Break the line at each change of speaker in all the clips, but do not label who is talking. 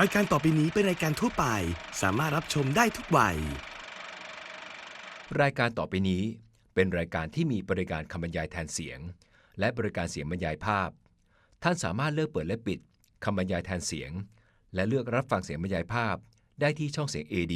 รายการต่อไปนี้เป็นรายการทั่วไป สามารถรับชมได้ทุกวัย
รายการต่อไปนี้เป็นรายการที่มีบริการคำบรรยายแทนเสียง และบริการเสียงบรรยายภาพ ท่านสามารถเลือกเปิดและปิดคำบรรยายแทนเสียง และเลือกรับฟังเสียงบรรยายภาพ ได้ที่ช่องเสียง AD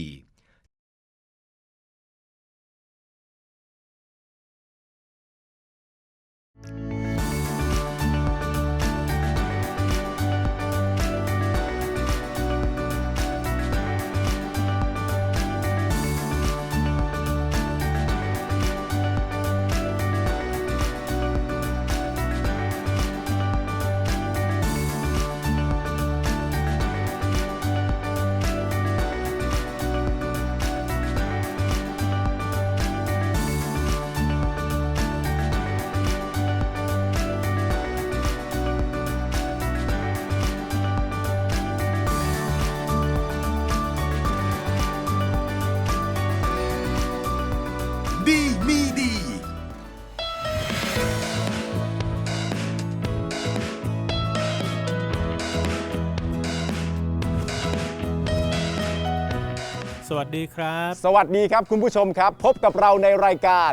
วัสดีครับ
สวัสดีครับคุณผู้ชมครับ พบกับเราในรายการ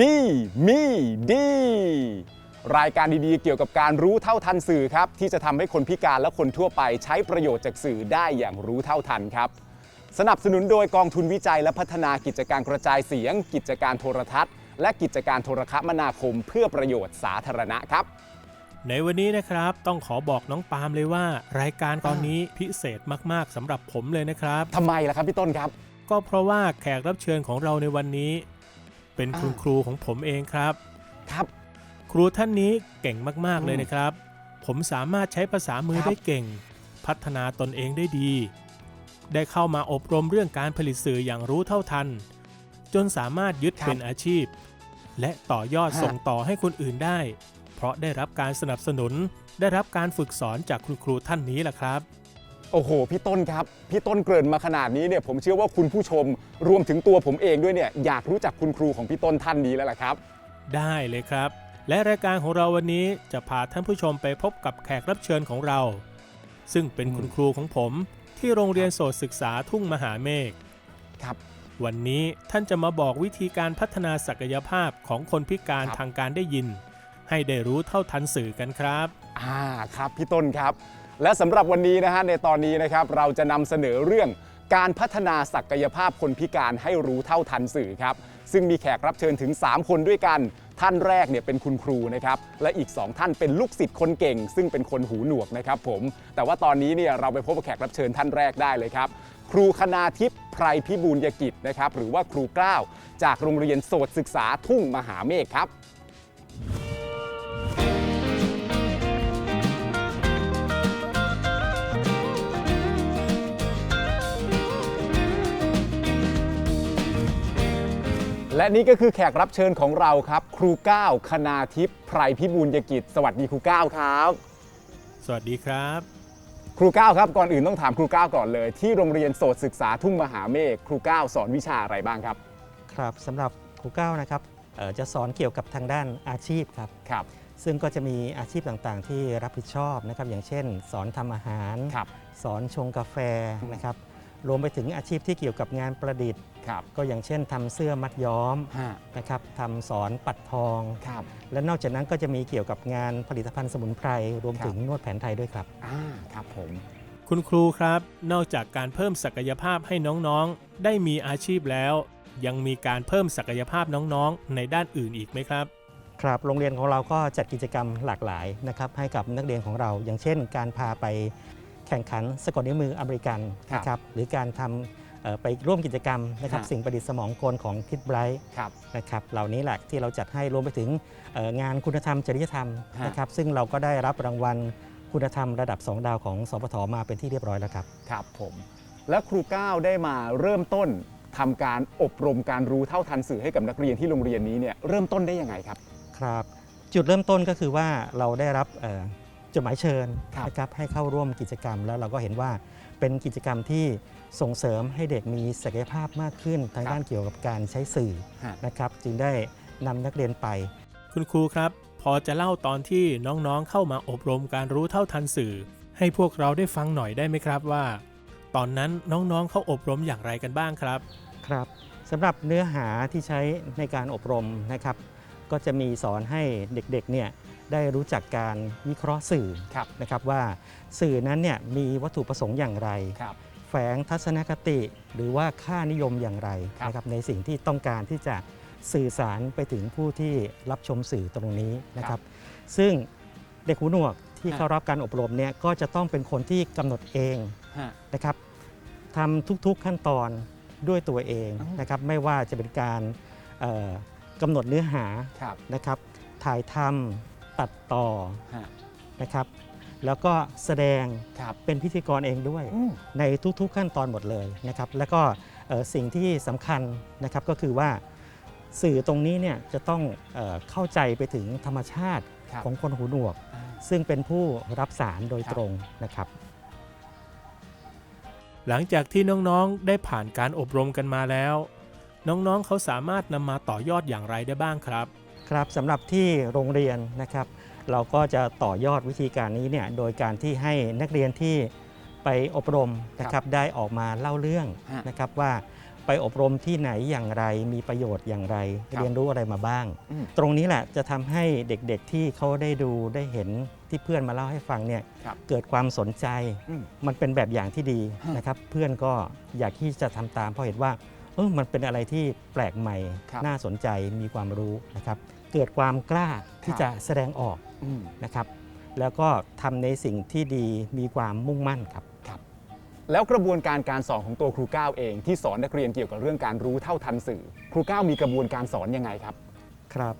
ดีมีดี รายการดีๆ เกี่ยวกับการรู้เท่าทันสื่อครับ ที่จะทำให้คนพิการและคนทั่วไปใช้ประโยชน์จากสื่อได้อย่างรู้เท่าทันครับ สนับสนุนโดยกองทุนวิจัยและพัฒนากิจการกระจายเสียง กิจการโทรทัศน์ และกิจการโทรคมนาคม เพื่อประโยชน์สาธารณะครับ
ในวันนี้นะครับต้องขอบอกน้องปาล์มเลยว่า รายการตอนนี้พิเศษมากๆสำหรับผมเลยนะครับ
ทำไมล่ะครับพี่ต้นครับ
ก็เพราะว่าแขกรับเชิญของเราในวันนี้ เป็นคุณ
อ่า
ครูของผมเองครับ
ครับ
ครูท่านนี้เก่งมากๆ
อืม
เลยนะครับ ผมสามารถใช้ภาษามือ
ครับ
ได้เก่ง พัฒนาตนเองได้ดี ได้เข้ามาอบรมเรื่องการผลิตสื่ออย่างรู้เท่าทัน จนสามารถยึดเป็นอาชีพ และต่อยอดส่งต่อให้คนอื่นได้เพ ราะได้รับการสนับสนุน ได้รับการฝึกสอนจากคุณครูท่านนี้แหละครับ
โอ้โห พี่ต้นครับ พี่ต้นเกริ่นมาขนาดนี้เนี่ยผมเชื่อว่าคุณผู้ชมรวมถึงตัวผมเองด้วยเนี่ยอยากรู้จักคุณครูของพี่ต้นท่านนี้แล้วล่ะครับ
ได้เลยครับ และรายการของเราวันนี้จะพาท่านผู้ชมไปพบกับแขกรับเชิญของเรา ซึ่งเป็น
อืม
คุณครูของผม ที่โรงเรียนโสตศึกษาทุ่งมหาเมฆ
ครับ
วันนี้ท่านจะมาบอกวิธีการพัฒนาศักยภาพของคนพิการ
ครับ
ทางการได้ยิน ให้ได้รู้เท่าทันสื่อกันครับ
อ่าครับพี่ต้นครับ และสำหรับวันนี้นะฮะในตอนนี้นะครับเราจะนำเสนอเรื่องการพัฒนาศักยภาพคนพิการให้รู้เท่าทันสื่อครับ ซึ่งมีแขกรับเชิญถึง 3 คนด้วยกัน ท่านแรกเนี่ยเป็นคุณครูนะครับ และอีก 2 ท่านเป็นลูกศิษย์คนเก่ง ซึ่งเป็นคนหูหนวกนะครับผม แต่ว่าตอนนี้เนี่ยเราไปพบกับแขกรับเชิญท่านแรกได้เลยครับ ครูคณาทิพย์ไพรพิบูลยกิจนะครับ หรือว่าครูกล้าว จากโรงเรียนโสตศึกษาทุ่งมหาเมฆครับ และนี่ก็คือแขกรับเชิญของเราครับ ครูก้าวคณาทิพย์ไพรพิบูลยกิจ สวัสดีครูก้าวครับ
สวัสดีครับ
ครูก้าวครับก่อนอื่นต้องถามครูก้าวก่อนเลย ที่โรงเรียนโสตศึกษาทุ่งมหาเมฆครูก้าวสอนวิชาอะไรบ้างครับ
ครับสำหรับครูก้าวนะครับเอ่อจะสอนเกี่ยวกับทางด้านอาชีพครับ
ครับ
ซึ่งก็จะมีอาชีพต่างๆ ที่รับผิดชอบนะครับ อย่างเช่น สอนทำอาหาร
ครับ
สอนชงกาแฟ
อืม
นะครับ รวมไปถึงอาชีพที่เกี่ยวกับงานประดิษฐ์
ครับ
ก็อย่างเช่นทำเสื้อมัดย้อม
ฮะ
นะครับทำสอนปัดทอง
ครับ
และนอกจากนั้นก็จะมีเกี่ยวกับงานผลิตภัณฑ์สมุนไพรรวม
ครับ
ถึงนวดแผนไทยด้วยครับ
อ่าครับผม
คุณครูครับ นอกจากการเพิ่มศักยภาพให้น้องๆ ได้มีอาชีพแล้ว ยังมีการเพิ่มศักยภาพน้องๆ ในด้านอื่นอีกไหมครับ
ครับโรงเรียนของเราก็จัดกิจกรรมหลากหลายนะครับให้กับนักเรียนของเรา อย่างเช่น การพาไป แข่งขันสะกดนิ้วมืออเมริกัน
ครับ
นะครับหรือการทำเอ่อไปร่วมกิจกรรมนะครับ
ฮะ
สิ่งประดิษฐ์สมองกลของคิดไบรท์
ครับ
นะครับเหล่านี้แหละที่เราจัดให้รวมไปถึงเอ่องานคุณธรรมจริยธรรม
ฮะ
นะครับซึ่งเราก็ได้รับรางวัลคุณธรรมระดับ 2 ดาวของสปทมาเป็นที่เรียบร้อยแล้วครับ
ครับผมแล้วครูก้าวได้มาเริ่มต้นทำการอบรมการรู้เท่าทันสื่อให้กับนักเรียนที่โรงเรียนนี้เนี่ยเริ่มต้นได้ยังไงครับ
ครับ จุดเริ่มต้นก็คือว่าเราได้รับเอ่อ จดหมายเชิญ
ครับ
นะครับให้เข้าร่วมกิจกรรม แล้วเราก็เห็นว่าเป็นกิจกรรมที่ส่งเสริมให้เด็กมีศักยภาพมากขึ้น ทางด้านเกี่ยวกับการใช้สื่อ
ฮะ
นะครับ จึงได้นำนักเรียนไป
คุณครูครับ พอจะเล่าตอนที่น้องๆเข้ามาอบรมการรู้เท่าทันสื่อ ให้พวกเราได้ฟังหน่อยได้ไหมครับว่า ตอนนั้นน้องๆเขาอบรมอย่างไรกันบ้างครับ
ครับสำหรับเนื้อหาที่ใช้ในการอบรมนะครับ ก็จะมีสอนให้เด็กๆเนี่ย ได้รู้จักการวิเคราะห์สื่อ
ครับ
นะครับว่าสื่อนั้นเนี่ยมีวัตถุประสงค์อย่างไร
ครับ
แฝงทัศนคติหรือว่าค่านิยมอย่างไร
ครับ
นะครับในสิ่งที่ต้องการที่จะสื่อสารไปถึงผู้ที่รับชมสื่อตรงนี้นะครับ ซึ่งเด็กหูหนวกที่
ฮะ
เข้ารับการอบรมเนี่ยก็จะต้องเป็นคนที่กำหนดเอง
ฮะ
นะครับทำทุกๆขั้นตอนด้วยตัวเอง
อ๋อ
นะครับไม่ว่าจะเป็นการเอ่อกำหนดเนื้อหา
ครับ
นะครับถ่ายทำ ตัดต่อ
ฮะ
นะครับ แล้วก็แสดง
ครับ
เป็นพิธีกรเองด้วย
อืม
ในทุกๆขั้นตอนหมดเลยนะครับ แล้วก็เอ่อสิ่งที่สำคัญนะครับก็คือว่าสื่อตรงนี้เนี่ยจะต้องเออเข้าใจไปถึงธรรมชาติ
ครับ
ของคนหูหนวก
อ่า
ซึ่งเป็นผู้รับสารโดย
ครับ
ตรงนะครับ
หลังจากที่น้องๆ ได้ผ่านการอบรมกันมาแล้ว น้องๆ เขาสามารถนำมาต่อยอดอย่างไรได้บ้างครับ
ครับสำหรับที่โรงเรียนนะครับ เราก็จะต่อยอดวิธีการนี้เนี่ยโดยการที่ให้นักเรียนที่ไปอบรมนะครับได้ออกมาเล่าเรื่อง
ฮะ
นะครับว่าไปอบรมที่ไหนอย่างไรมีประโยชน์อย่างไร
ครับ
เรียนรู้อะไรมาบ้าง
อืม
ตรงนี้แหละจะทำให้เด็กๆที่เขาได้ดูได้เห็นที่เพื่อนมาเล่าให้ฟังเนี่ย
ครับ
เกิดความสนใจ
อืม
มันเป็นแบบอย่างที่ดี
ฮะ
นะครับ เพื่อนก็อยากที่จะทำตามเพราะเห็นว่าเออ มันเป็นอะไรที่แปลกใหม่
ครับ
น่าสนใจมีความรู้นะครับ เกิดความกล้าที่
ครับ
จะแสดงออก
อืม
นะครับ แล้วก็ทำในสิ่งที่ดีมีความมุ่งมั่นครับ
แล้วกระบวนการการสอนของตัวครูก้าวเองที่สอนนักเรียนเกี่ยวกับเรื่องการรู้เท่าทันสื่อ ครูก้าวมีกระบวนการสอนยังไงครับ
ครับ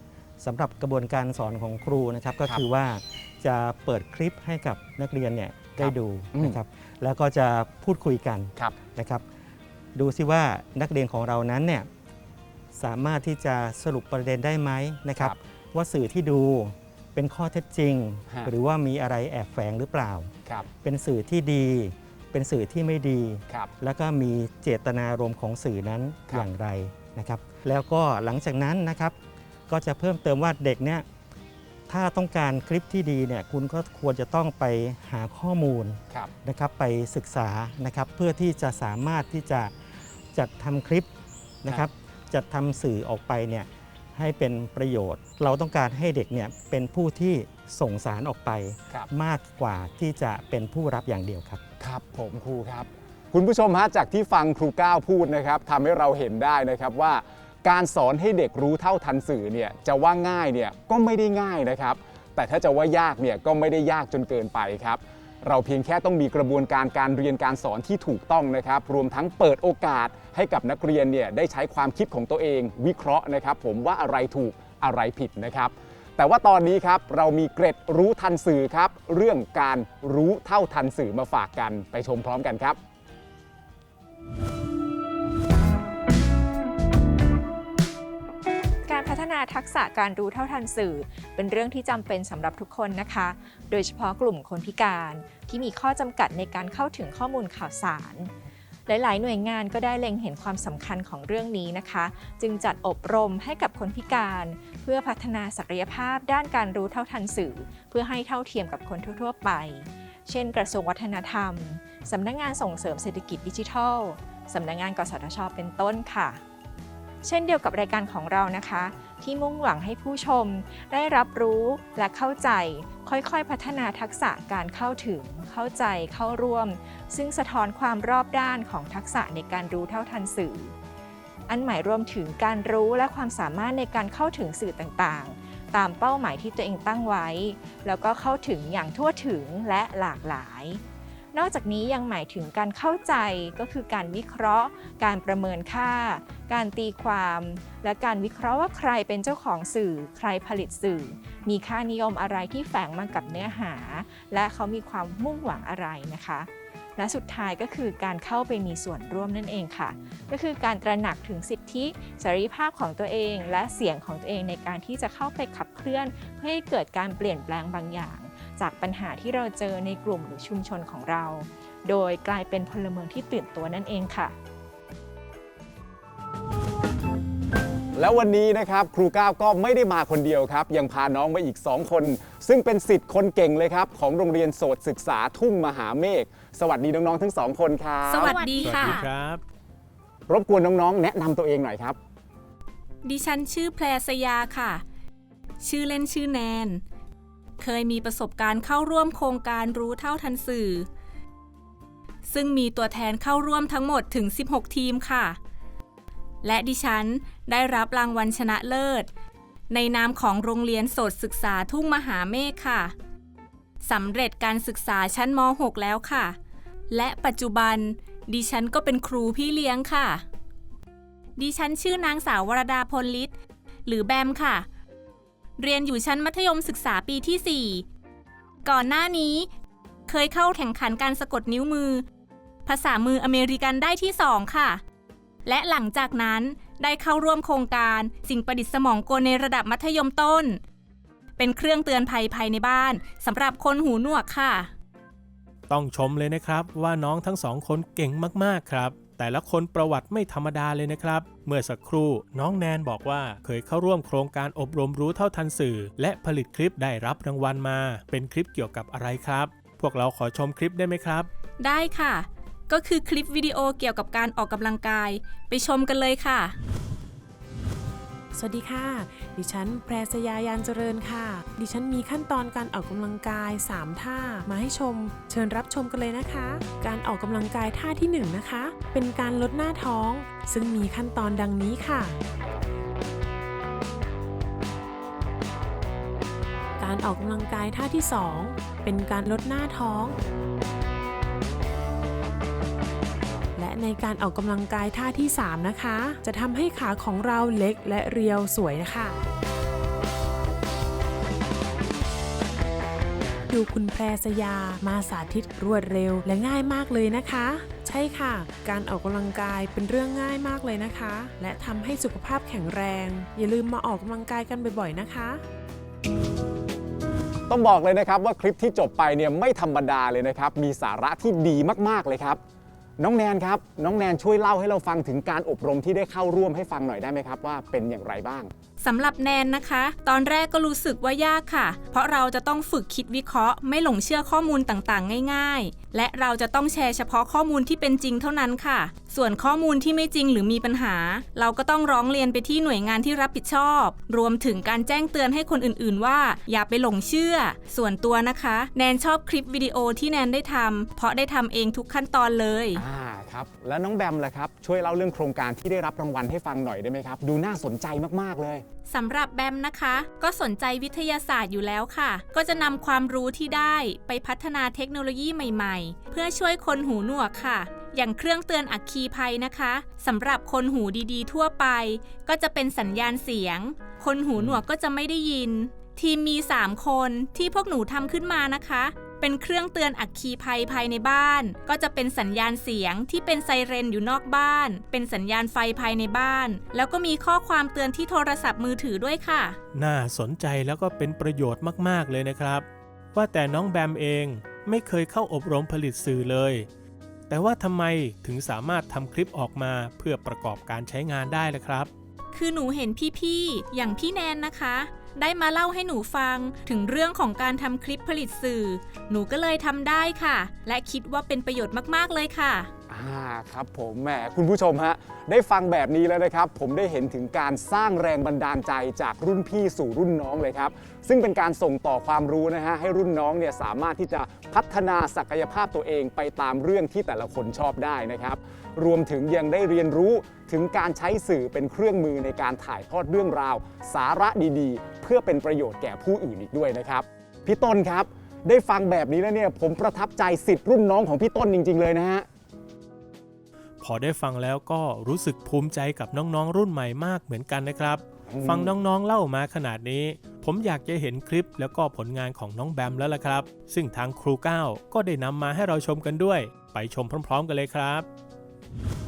สำหรับกระบวนการสอนของครูนะครับก็
ครับ
คือว่าจะเปิดคลิปให้กับนักเรียนเนี่ยได้ดู
อืม
นะครับ แล้วก็จะพูดคุยกัน
ครับ
นะครับ ดูซิว่านักเรียนของเรานั้นเนี่ยสามารถที่จะสรุปประเด็นได้ไหมนะครับ
ครับ
ว่าสื่อที่ดูเป็นข้อเท็จจริง
ฮะ
หรือว่ามีอะไรแอบแฝงหรือเปล่า
ครับ
เป็นสื่อที่ดี เป็นสื่อที่ไม่ดี
ครับ
แล้วก็มีเจตนารมณ์ของสื่อนั้น
ครับ
อย่างไรนะครับ แล้วก็หลังจากนั้นนะครับ ก็จะเพิ่มเติมว่าเด็กเนี่ยถ้าต้องการคลิปที่ดีเนี่ยคุณก็ควรจะต้องไปหาข้อมูล
ครับ
นะครับไปศึกษานะครับเพื่อที่จะสามารถที่จะ จัดทำคลิปนะครับ จัดทำสื่อออกไปเนี่ยให้เป็นประโยชน์ เราต้องการให้เด็กเนี่ยเป็นผู้ที่ส่งสารออกไป
ครับ
มากกว่าที่จะเป็นผู้รับอย่างเดียวครับ
ครับผมครูครับ คุณผู้ชมฮะจากที่ฟังครูก้าวพูดนะครับทำให้เราเห็นได้นะครับว่า การสอนให้เด็กรู้เท่าทันสื่อเนี่ยจะว่าง่ายเนี่ยก็ไม่ได้ง่ายนะครับ แต่ถ้าจะว่ายากเนี่ยก็ไม่ได้ยากจนเกินไปครับ เราเพียงแค่ต้องมีกระบวนการการเรียนการสอนที่ถูกต้องนะครับ รวมทั้งเปิดโอกาสให้กับนักเรียนเนี่ยได้ใช้ความคิดของตัวเอง วิเคราะห์นะครับ ผมว่าอะไรถูกอะไรผิดนะครับ แต่ว่าตอนนี้ครับเรามีเกร็ดรู้ทันสื่อครับ เรื่องการรู้เท่าทันสื่อมาฝากกันไปชมพร้อมกันครับ
ทักษะการรู้เท่าทันสื่อ เป็นเรื่องที่จำเป็นสำหรับทุกคนนะคะ โดยเฉพาะกลุ่มคนพิการที่มีข้อจำกัดในการเข้าถึงข้อมูลข่าวสาร หลาย ๆ หน่วยงานก็ได้เล็งเห็นความสำคัญของเรื่องนี้นะคะ จึงจัดอบรมให้กับคนพิการ เพื่อพัฒนาศักยภาพด้านการรู้เท่าทันสื่อ เพื่อให้เท่าเทียมกับคนทั่ว ๆ ไป เช่น กระทรวงวัฒนธรรมสำนักงงานส่งเสริมเศรษฐกิจดิจิทัลสำนักงงานกสทชเป็นต้นค่ะ เช่นเดียวกับรายการของเรานะคะ ที่มุ่งหวังให้ผู้ชมได้รับรู้และเข้าใจ ค่อยๆ พัฒนาทักษะการเข้าถึง เข้าใจเข้าร่วม ซึ่งสะท้อนความรอบด้านของทักษะในการรู้เท่าทันสื่อ อันหมายรวมถึงการรู้และความสามารถในการเข้าถึงสื่อต่างๆ ตามเป้าหมายที่ตัวเองตั้งไว้ แล้วก็เข้าถึงอย่างทั่วถึงและหลากหลาย นอกจากนี้ยังหมายถึงการเข้าใจก็คือการวิเคราะห์ การประเมินค่า การตีความ และการวิเคราะห์ว่าใครเป็นเจ้าของสื่อ ใครผลิตสื่อ มีค่านิยมอะไรที่แฝงมากับเนื้อหา และเขามีความมุ่งหวังอะไรนะคะ และสุดท้ายก็คือการเข้าไปมีส่วนร่วมนั่นเองค่ะ ก็คือการตระหนักถึงสิทธิเสรีภาพของตัวเอง และเสียงของตัวเองในการที่จะเข้าไปขับเคลื่อน เพื่อให้เกิดการเปลี่ยนแปลงบางอย่าง จากปัญหาที่เราเจอในกลุ่มหรือชุมชนของเรา โดยกลายเป็นพลเมืองที่ตื่นตัวนั่นเองค่ะ
แล้ววันนี้นะครับครูก้าวก็ไม่ได้มาคนเดียวครับ ยังพาน้องมาอีก 2 คน ซึ่งเป็นสิทธิ์คนเก่งเลยครับ ของโรงเรียนโสตศึกษาทุ่งมหาเมฆสวัสดีน้องๆทั้งสองคนครับ
สวัสดี
สวัส
ค่ะ
ดีครับ
รบกวนน้องๆ แนะนำตัวเองหน่อยครับ
ดิฉันชื่อแพรสยาค่ะ ชื่อเล่นชื่อแนน เคยมีประสบการณ์เข้าร่วมโครงการรู้เท่าทันสื่อ ซึ่งมีตัวแทนเข้าร่วมทั้งหมดถึง 16 ทีมค่ะ และดิฉันได้รับรางวัลชนะเลิศ ในนามของโรงเรียนโสตศึกษาทุ่งมหาเมฆค่ะสำเร็จการศึกษาชั้นม .6 แล้วค่ะ และปัจจุบัน ดิฉันก็เป็นครูพี่เลี้ยงค่ะ ดิฉันชื่อนางสาววรดาพลลิศหรือแบมค่ะ เรียนอยู่ชั้นมัธยมศึกษาปีที่ 4 ก่อนหน้านี้ เคยเข้าแข่งขันการสะกดนิ้วมือ ภาษามืออเมริกันได้ที่2ค่ะ และหลังจากนั้นได้เข้าร่วมโครงการสิ่งประดิษฐ์สมองกลในระดับมัธยมต้น เป็นเครื่องเตือนภัยภายในบ้านสำหรับคนหูหนวกค่ะ
ต้องชมเลยนะครับว่าน้องทั้งสองคนเก่งมากๆครับ แต่ละคนประวัติไม่ธรรมดาเลยนะครับ เมื่อสักครู่น้องแนนบอกว่าเคยเข้าร่วมโครงการอบรมรู้เท่าทันสื่อ และผลิตคลิปได้รับรางวัลมา เป็นคลิปเกี่ยวกับอะไรครับ พวกเราขอชมคลิปได้ไหมครับ
ได้ค่ะ ก็คือคลิปวิดีโอเกี่ยวกับการออกกำลังกาย ไปชมกันเลยค่ะ
สวัสดีค่ะ ดิฉันแพรสยายานเจริญค่ะ ดิฉันมีขั้นตอนการออกกำลังกาย 3 ท่ามาให้ชม เชิญรับชมกันเลยนะคะ การออกกำลังกายท่าที่ 1 นะคะ เป็นการลดหน้าท้อง ซึ่งมีขั้นตอนดังนี้ค่ะการออกกำลังกายท่าที่ 2 เป็นการลดหน้าท้อง ในการออกกำลังกายท่าที่ 3 นะคะ จะทำให้ขาของเราเล็กและเรียวสวยนะคะดูคุณแพรสยามาสาธิตรวดเร็วและง่ายมากเลยนะคะ ใช่ค่ะ การออกกำลังกายเป็นเรื่องง่ายมากเลยนะคะ และทำให้สุขภาพแข็งแรง อย่าลืมมาออกกำลังกายกันบ่อยๆนะคะ
ต้องบอกเลยนะครับว่าคลิปที่จบไปเนี่ยไม่ธรรมดาเลยนะครับ มีสาระที่ดีมากๆเลยครับ น้องแนนครับ น้องแนนช่วยเล่าให้เราฟังถึงการอบรมที่ได้เข้าร่วมให้ฟังหน่อยได้ไหมครับว่าเป็นอย่างไรบ้าง
สำหรับแนนนะคะ ตอนแรกก็รู้สึกว่ายากค่ะ เพราะเราจะต้องฝึกคิดวิเคราะห์ ไม่หลงเชื่อข้อมูลต่างๆ ง่าย ๆ และเราจะต้องแชร์เฉพาะข้อมูลที่เป็นจริงเท่านั้นค่ะ ส่วนข้อมูลที่ไม่จริงหรือมีปัญหา เราก็ต้องร้องเรียนไปที่หน่วยงานที่รับผิดชอบ รวมถึงการแจ้งเตือนให้คนอื่นๆ ว่า อย่าไปหลงเชื่อ ส่วนตัวนะคะ แนนชอบคลิปวิดีโอที่แนนได้ทำเพราะได้ทำเองทุกขั้นตอนเลย
อ่าครับแล้วน้องแบมล่ะครับช่วยเล่าเรื่องโครงการที่ได้รับรางวัลให้ฟังหน่อยได้ไหมครับ ดูน่าสนใจมากๆเลย
สำหรับแบมนะคะ ก็สนใจวิทยาศาสตร์อยู่แล้วค่ะ ก็จะนำความรู้ที่ได้ไปพัฒนาเทคโนโลยีใหม่ๆ เพื่อช่วยคนหูหนวกค่ะ อย่างเครื่องเตือนอัคคีภัยนะคะสำหรับคนหูดีๆ ทั่วไป ก็จะเป็นสัญญาณเสียง คนหูหนวกก็จะไม่ได้ยิน ทีมมี 3 คนที่พวกหนูทำขึ้นมานะคะ เป็นเครื่องเตือนอัคคีภัยภายในบ้าน ก็จะเป็นสัญญาณเสียงที่เป็นไซเรนอยู่นอกบ้าน เป็นสัญญาณไฟภายในบ้าน แล้วก็มีข้อความเตือนที่โทรศัพท์มือถือด้วยค่ะ
น่าสนใจแล้วก็เป็นประโยชน์มากๆเลยนะครับ ว่าแต่น้องแบมเองไม่เคยเข้าอบรมผลิตสื่อเลย แต่ว่าทำไมถึงสามารถทำคลิปออกมาเพื่อประกอบการใช้งานได้ล่ะครับ
คือหนูเห็นพี่ๆ อย่างพี่แนนนะคะ ได้มาเล่าให้หนูฟังถึงเรื่องของการทำคลิปผลิตสื่อ หนูก็เลยทำได้ค่ะ และคิดว่าเป็นประโยชน์มากๆเลยค่ะ
อ่าครับผมแหมคุณผู้ชมฮะได้ฟังแบบนี้แล้วนะครับ ผมได้เห็นถึงการสร้างแรงบันดาลใจจากรุ่นพี่สู่รุ่นน้องเลยครับ ซึ่งเป็นการส่งต่อความรู้นะฮะให้รุ่นน้องเนี่ยสามารถที่จะพัฒนาศักยภาพตัวเองไปตามเรื่องที่แต่ละคนชอบได้นะครับ รวมถึงยังได้เรียนรู้ถึงการใช้สื่อเป็นเครื่องมือในการถ่ายทอดเรื่องราว สาระดีๆ เพื่อเป็นประโยชน์แก่ผู้อื่นอีกด้วยนะครับพี่ต้นครับ ได้ฟังแบบนี้แล้วเนี่ยผมประทับใจสิทธิ์รุ่นน้องของพี่ต้นจริง ๆ เลยนะฮะ
พอได้ฟังแล้วก็รู้สึกภูมิใจกับน้องๆ รุ่นใหม่มากเหมือนกันนะครับ
อืม
ฟังน้องๆเล่ามาขนาดนี้ ผมอยากจะเห็นคลิปแล้วก็ผลงานของน้องแบมแล้วล่ะครับ ซึ่งทางครูก้าวก็ได้นำมาให้เราชมกันด้วย ไปชมพร้อม ๆ กันเลยครับ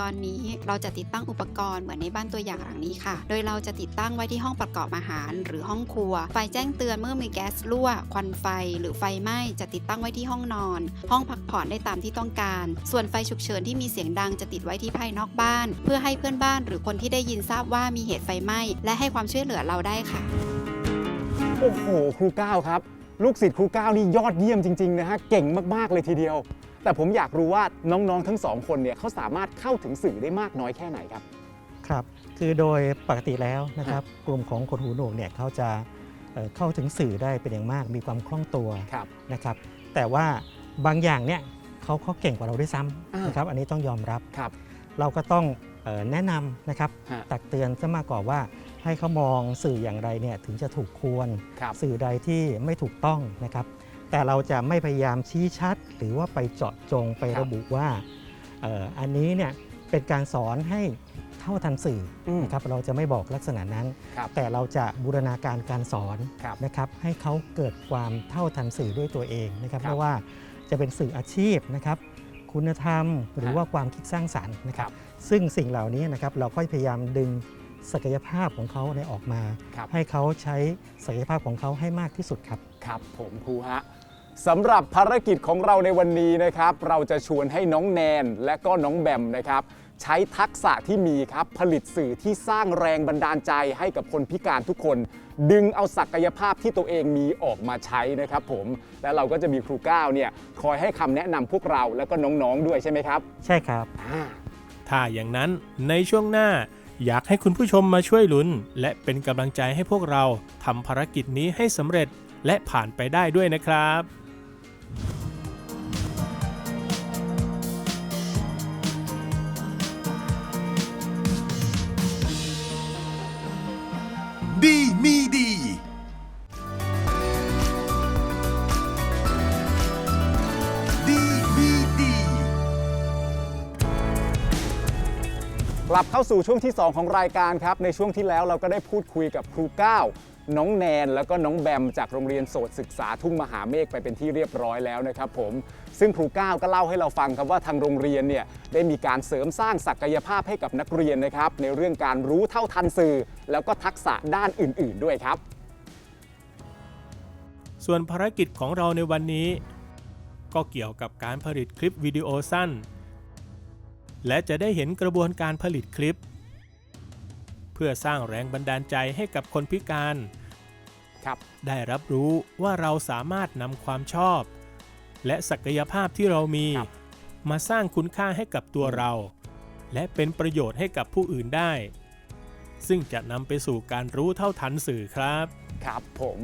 การใช้งานอุปกรณ์รณ์นี้ เราจะติดตั้งอุปกรณ์เหมือนในบ้านตัวอย่างหลังนี้ค่ะ โดยเราจะติดตั้งไว้ที่ห้องประกอบอาหาร หรือห้องครัว ไฟแจ้งเตือนเมื่อมีแก๊สรั่ว ควันไฟ หรือไฟไหม้จะติดตั้งไว้ที่ห้องนอน ห้องพักผ่อนได้ตามที่ต้องการ ส่วนไฟฉุกเฉินที่มีเสียงดังจะติดไว้ที่ภายนอกบ้าน เพื่อให้เพื่อนบ้านหรือคนที่ได้ยินทราบว่ามีเหตุไฟไหม้ และให้ความช่วยเหลือเราได้ค่ะ
โอ้โห ครูก้าวครับ ลูกศิษย์ครูก้าวนี่ยอดเยี่ยมจริงๆนะฮะ เก่งมากๆเลยทีเดียว แต่ผมอยากรู้ว่าน้องๆทั้งสองคนเนี่ยเขาสามารถเข้าถึงสื่อได้มากน้อยแค่ไหนครับ
ครับ คือโดยปกติแล้วนะครับ กลุ่มของคนหูหนวกเนี่ยเขาจะเอ่อเข้าถึงสื่อได้เป็นอย่างมาก มีความคล่องตัว
ครับ
นะครับ แต่ว่าบางอย่างเนี่ยเขาเขาเก่งกว่าเราด้วยซ้
อ่าำ
นะครับ อันนี้ต้องยอมรับ
ครับ
เราก็ต้องเอ่อแนะนำนะครับ
ฮะ
ตักเตือนซะมากกว่าว่าให้เขามองสื่ออย่างไรเนี่ยถึงจะถูกควร
ครับ
สื่อใดที่ไม่ถูกต้องนะครับ แต่เราจะไม่พยายามชี้ชัด หรือว่าไปเจาะจงไประบุว่าเอ่ออันนี้เนี่ยเป็นการสอนให้เท่าทันสื่ออ
ม
นะครับเราจะไม่บอกลักษณะนั้น
ครับ
แต่เราจะบูรณาการการสอน
ครับ
นะครับให้เขาเกิดความเท่าทันสื่อด้วยตัวเองนะครับ
ครับ
ไม่ว่าจะเป็นสื่ออาชีพนะครับคุณธรรมหรือว่าความคิดสร้างสรรค์นะค
ครั
รับ
บ
ซึ่งสิ่งเหล่านี้นะครับเราก็พยายามดึงศักยภาพของเขาเนี่ยออกมา
ครับ
ให้เขาใช้ศักยภาพของเขาให้มากที่สุดครับ
ครับผมครูฮะ สำหรับภารกิจของเราในวันนี้นะครับ เราจะชวนให้น้องแนนและก็น้องแบมนะครับใช้ทักษะที่มีครับผลิตสื่อที่สร้างแรงบันดาลใจให้กับคนพิการทุกคน ดึงเอาศักยภาพที่ตัวเองมีออกมาใช้นะครับผมและเราก็จะมีครูก้าวเนี่ยคอยให้คำแนะนำพวกเราแล้วก็น้องๆด้วยใช่ไหมครับ
ใช่ครับ
อ่า
ถ้าอย่างนั้นในช่วงหน้า อยากให้คุณผู้ชมมาช่วยลุ้น และเป็นกำลังใจให้พวกเราทำภารกิจนี้ให้สำเร็จและผ่านไปได้ด้วยนะครับ
ลับเข้าสู่ช่วงที่ 2 ของรายการครับ ในช่วงที่แล้วเราก็ได้พูดคุยกับครูก้าวน้องแนนแล้วก็น้องแบมจากโรงเรียนโสตศึกษาทุ่งมหาเมฆไปเป็นที่เรียบร้อยแล้วนะครับผมซึ่งครูก้าวก็เล่าให้เราฟังครับว่าทางโรงเรียนเนี่ยได้มีการเสริมสร้างศักยภาพให้กับนักเรียนนะครับในเรื่องการรู้เท่าทันสื่อ แล้วก็ทักษะด้านอื่น ๆ ด้วยครับ
ส่วนภารกิจของเราในวันนี้ ก็เกี่ยวกับการผลิตคลิปวิดีโอสั้น และจะได้เห็นกระบวนการผลิตคลิป เพื่อสร้างแรงบันดาลใจให้กับคนพิการ
ครับ
ได้รับรู้ว่าเราสามารถนำความชอบ และศักยภาพที่เรามี
ครับ
มาสร้างคุณค่าให้กับตัวเรา และเป็นประโยชน์ให้กับผู้อื่นได้ ซึ่งจะนำไปสู่การรู้เท่าทันสื่อครับ
ครับผม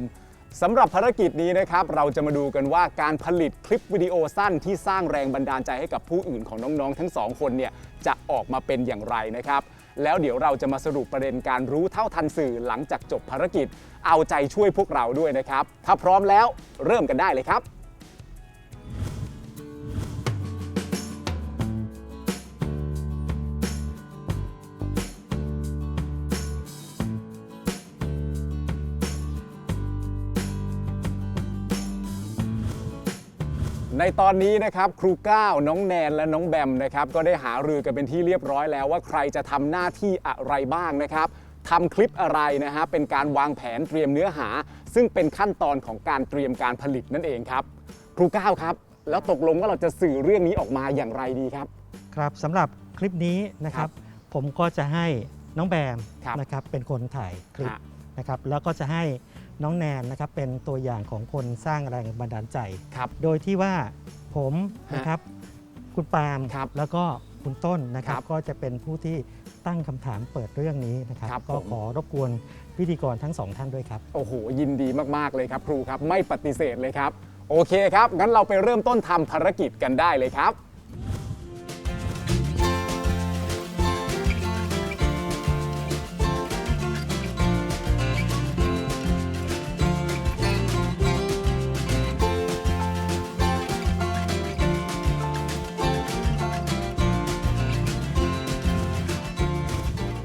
สำหรับภารกิจนี้นะครับเราจะมาดูกันว่าการผลิตคลิปวิดีโอสั้นที่สร้างแรงบันดาลใจให้กับผู้อื่นของน้องๆ ทั้งสองคนเนี่ยจะออกมาเป็นอย่างไรนะครับ แล้วเดี๋ยวเราจะมาสรุปประเด็นการรู้เท่าทันสื่อหลังจากจบภารกิจ เอาใจช่วยพวกเราด้วยนะครับ ถ้าพร้อมแล้วเริ่มกันได้เลยครับ ในตอนนี้นะครับครูก้าวน้องแนนและน้องแบมนะครับก็ได้หารือกันเป็นที่เรียบร้อยแล้วว่าใครจะทำหน้าที่อะไรบ้างนะครับทำคลิปอะไรนะฮะเป็นการวางแผนเตรียมเนื้อหา ซึ่งเป็นขั้นตอนของการเตรียมการผลิตนั่นเองครับ ครูก้าวครับ แล้วตกลงว่าเราจะสื่อเรื่องนี้ออกมาอย่างไรดีครับ
ครับสำหรับคลิปนี้นะครับ ผมก็จะให้น้องแบม
ครับ
นะครับเป็นคนถ่ายคลิป
ฮะ
นะครับแล้วก็จะให้ น้องแนนนะครับเป็นตัวอย่างของคนสร้างแรงบันดาลใจ
ครับ
โดยที่ว่าผม
ฮะ
นะครับคุณปาล์ม
ครับ
แล้วก็คุณต้นนะครั
ครับบ
ก็จะเป็นผู้ที่ตั้งคำถามเปิดเรื่องนี้นะครับ
ครับ
ก็
ผม
ขอรบกวนพิธีกรทั้งสองท่านด้วยครับ
โอ้โห ยินดีมากๆเลยครับ ครูครับ ไม่ปฏิเสธเลยครับ โอเคครับ งั้นเราไปเริ่มต้นทำภารกิจกันได้เลยครับ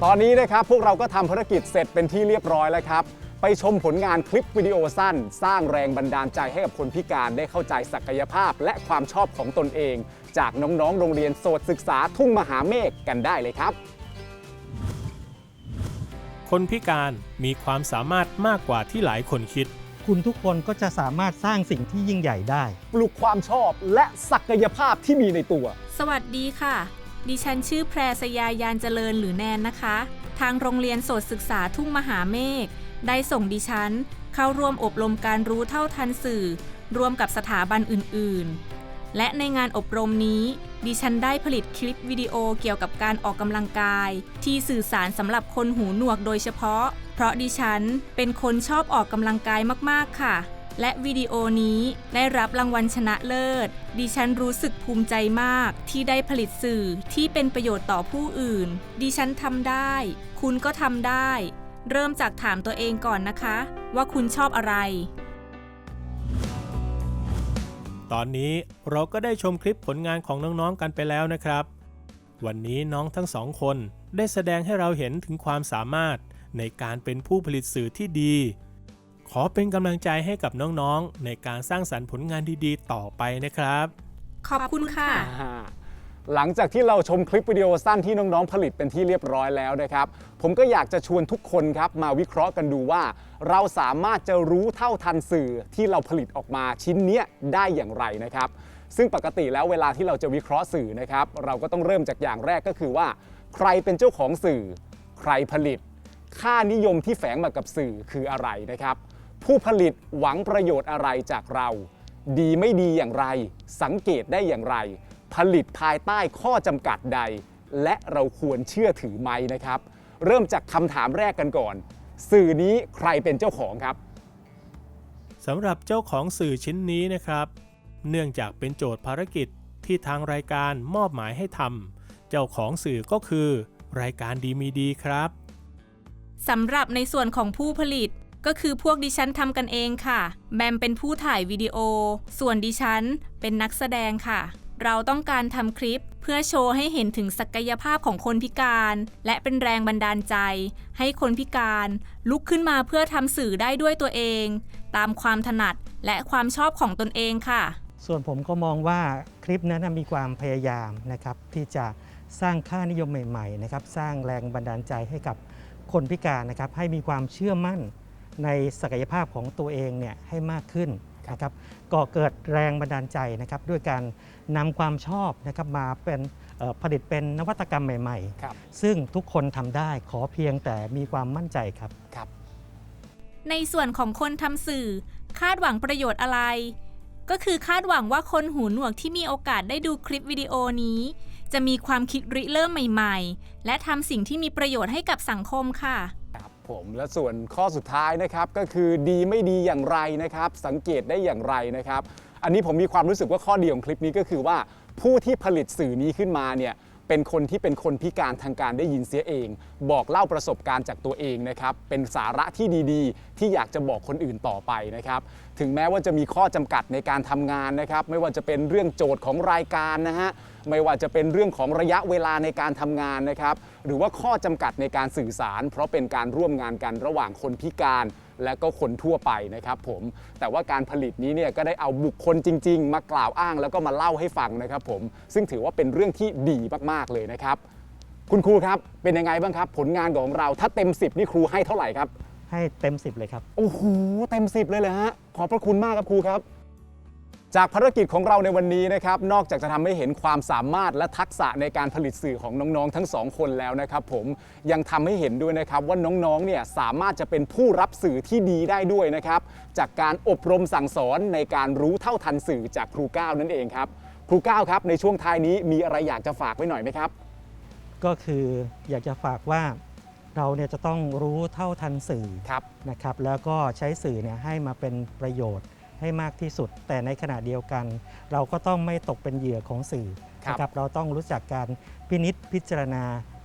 ตอนนี้นะครับพวกเราก็ทำภารกิจเสร็จเป็นที่เรียบร้อยแล้วครับ ไปชมผลงานคลิปวิดีโอสั้น สร้างแรงบันดาลใจให้กับคนพิการได้เข้าใจศักยภาพและความชอบของตนเอง จากน้องๆ โรงเรียนโสตศึกษาทุ่งมหาเมฆกันได้เลยครับ
คนพิการมีความสามารถมากกว่าที่หลายคนคิด
คุณทุกคนก็จะสามารถสร้างสิ่งที่ยิ่งใหญ่ได้
ปลุกความชอบและศักยภาพที่มีในตัว
สวัสดีค่ะ ดิฉันชื่อแพรสยายานเจริญหรือแนนนะคะ ทางโรงเรียนโสตศึกษาทุ่งมหาเมฆได้ส่งดิฉัน เข้าร่วมอบรมการรู้เท่าทันสื่อ ร่วมกับสถาบันอื่น ๆ และในงานอบรมนี้ ดิฉันได้ผลิตคลิปวิดีโอเกี่ยวกับการออกกำลังกาย ที่สื่อสารสำหรับคนหูหนวกโดยเฉพาะ เพราะดิฉันเป็นคนชอบออกกำลังกายมาก ๆ ค่ะ และวิดีโอนี้ได้รับรางวัลชนะเลิศ ดิฉันรู้สึกภูมิใจมากที่ได้ผลิตสื่อที่เป็นประโยชน์ต่อผู้อื่น ดิฉันทำได้ คุณก็ทำได้ เริ่มจากถามตัวเองก่อนนะคะ ว่าคุณชอบอะไร
ตอนนี้เราก็ได้ชมคลิปผลงานของน้องๆกันไปแล้วนะครับ วันนี้น้องทั้งสองคนได้แสดงให้เราเห็นถึงความสามารถในการเป็นผู้ผลิตสื่อที่ดี ขอเป็นกำลังใจให้กับน้องๆ ในการสร้างสรรค์ผลงานดีๆ ต่อไปนะครับ
ขอบคุณค่ะ
อ่าหลังจากที่เราชมคลิปวิดีโอสั้นที่น้องๆ ผลิตเป็นที่เรียบร้อยแล้วนะครับ ผมก็อยากจะชวนทุกคนครับ มาวิเคราะห์กันดูว่า เราสามารถจะรู้เท่าทันสื่อที่เราผลิตออกมาชิ้นเนี้ยได้อย่างไรนะครับ ซึ่งปกติแล้วเวลาที่เราจะวิเคราะห์สื่อนะครับ เราก็ต้องเริ่มจากอย่างแรกก็คือว่า ใครเป็นเจ้าของสื่อ ใครผลิต ค่านิยมที่แฝงมากับสื่อคืออะไรนะครับ ผู้ผลิตหวังประโยชน์อะไรจากเรา ดีไม่ดีอย่างไร สังเกตได้อย่างไร ผลิตภายใต้ข้อจำกัดใด และเราควรเชื่อถือไหมนะครับ เริ่มจากคำถามแรกกันก่อน สื่อนี้ใครเป็นเจ้าของครับ
สำหรับเจ้าของสื่อชิ้นนี้นะครับ เนื่องจากเป็นโจทย์ภารกิจที่ทางรายการมอบหมายให้ทำเจ้าของสื่อก็คือ รายการดีมีดีครับ
สำหรับในส่วนของผู้ผลิต ก็คือพวกดิฉันทำกันเองค่ะ แบมเป็นผู้ถ่ายวิดีโอ ส่วนดิฉันเป็นนักแสดงค่ะ เราต้องการทำคลิปเพื่อโชว์ให้เห็นถึงศักยภาพของคนพิการ และเป็นแรงบันดาลใจ ให้คนพิการ ลุกขึ้นมาเพื่อทำสื่อได้ด้วยตัวเอง ตามความถนัดและความชอบของตนเองค่ะ
ส่วนผมก็มองว่าคลิปนั้นมีความพยายามนะครับที่จะสร้างค่านิยมใหม่ๆนะครับสร้างแรงบันดาลใจให้กับคนพิการนะครับให้มีความเชื่อมั่น ในศักยภาพของตัวเองเนี่ยให้มากขึ้นนะครับก่อเกิดแรงบันดาลใจนะครับด้วยการนำความชอบนะครับมาเป็นเอ่อผลิตเป็นนวัตกรรมใหม่
ครับ
ๆซึ่งทุกคนทำได้ขอเพียงแต่มีความมั่นใจครับ
ครับ
ในส่วนของคนทำสื่อคาดหวังประโยชน์อะไร ก็คือคาดหวังว่าคนหูหนวกที่มีโอกาสได้ดูคลิปวิดีโอนี้ จะมีความคิดริเริ่มใหม่ ๆ และทำสิ่งที่มีประโยชน์ให้กับสังคมค่ะ
ครับ ผมและส่วนข้อสุดท้ายนะครับก็คือดีไม่ดีอย่างไรนะครับ สังเกตได้อย่างไรนะครับ อันนี้ผมมีความรู้สึกว่าข้อดีของคลิปนี้ก็คือว่าผู้ที่ผลิตสื่อนี้ขึ้นมาเนี่ยเป็นคนที่เป็นคนพิการทางการได้ยินเสียเอง บอกเล่าประสบการณ์จากตัวเองนะครับเป็นสาระที่ดีๆ ที่อยากจะบอกคนอื่นต่อไปนะครับ ถึงแม้ว่าจะมีข้อจำกัดในการทำงานนะครับ ไม่ว่าจะเป็นเรื่องโจทย์ของรายการนะฮะไม่ว่าจะเป็นเรื่องของระยะเวลาในการทำงานนะครับ หรือว่าข้อจำกัดในการสื่อสาร เพราะเป็นการร่วมงานกันระหว่างคนพิการ และก็คนทั่วไปนะครับผมแต่ว่าการผลิตนี้เนี่ยก็ได้เอาบุคคลจริง ๆ มากล่าวอ้างแล้วก็มาเล่าให้ฟังนะครับผมซึ่งถือว่าเป็นเรื่องที่ดีมากๆเลยนะครับ คุณครูครับเป็นยังไงบ้างครับ ผลงานของเราถ้าเต็ม 10 นี่ครูให้เท่าไหร่ครับ
ให้เต็ม 10 เลยครับ
โอ้โห เต็ม 10 เลยเลยฮะ ขอบพระคุณมากครับครูครับ จากภารกิจของเราในวันนี้นะครับ นอกจากจะทำให้เห็นความสามารถและทักษะในการผลิตสื่อของน้องๆ ทั้งสองคนแล้วนะครับผมยังทำให้เห็นด้วยนะครับว่าน้องๆ เนี่ยสามารถจะเป็นผู้รับสื่อที่ดีได้ด้วยนะครับ จากการอบรมสั่งสอนในการรู้เท่าทันสื่อจากครูก้าวนั่นเองครับ ครูก้าวครับในช่วงท้ายนี้มีอะไรอยากจะฝากไว้หน่อยไหมครับ
ก็คืออยากจะฝากว่า เราเนี่ยจะต้องรู้เท่าทันสื่อ
ครับ
นะครับ แล้วก็ใช้สื่อเนี่ยให้มาเป็นประโยชน์ให้มากที่สุด แต่ในขณะเดียวกัน เราก็ต้องไม่ตกเป็นเหยื่อของสื่อ
ครับ
นะครับเราต้องรู้จักการพินิษพิจารณา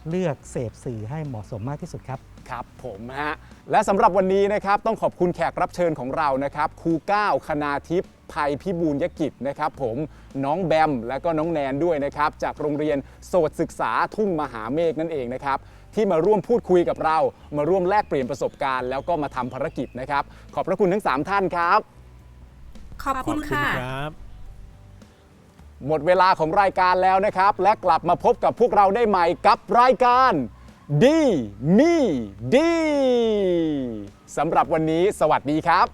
เลือกเสพสื่อให้เหมาะสมมากที่สุดครับ
ครับผมฮะและสำหรับวันนี้นะครับต้องขอบคุณแขกรับเชิญของเรานะครับครูก้าวคณาทิพย์ภัยพิบูลยกิจนะครับ ผมน้องแบมและก็น้องแนนด้วยนะครับ จากโรงเรียนโสตศึกษาทุ่งมหาเมฆนั่นเองนะครับ ที่มาร่วมพูดคุยกับเรา มาร่วมแลกเปลี่ยนประสบการณ์ แล้วก็มาทำภารกิจนะครับ ขอบพระคุณทั้ง 3 ท่านครับ
ขอบคุณ
ค่ะ
หมดเวลาของรายการแล้วนะครับ และกลับมาพบกับพวกเราได้ใหม่กับรายการดีมีดีสำหรับวันนี้สวัสดีครับ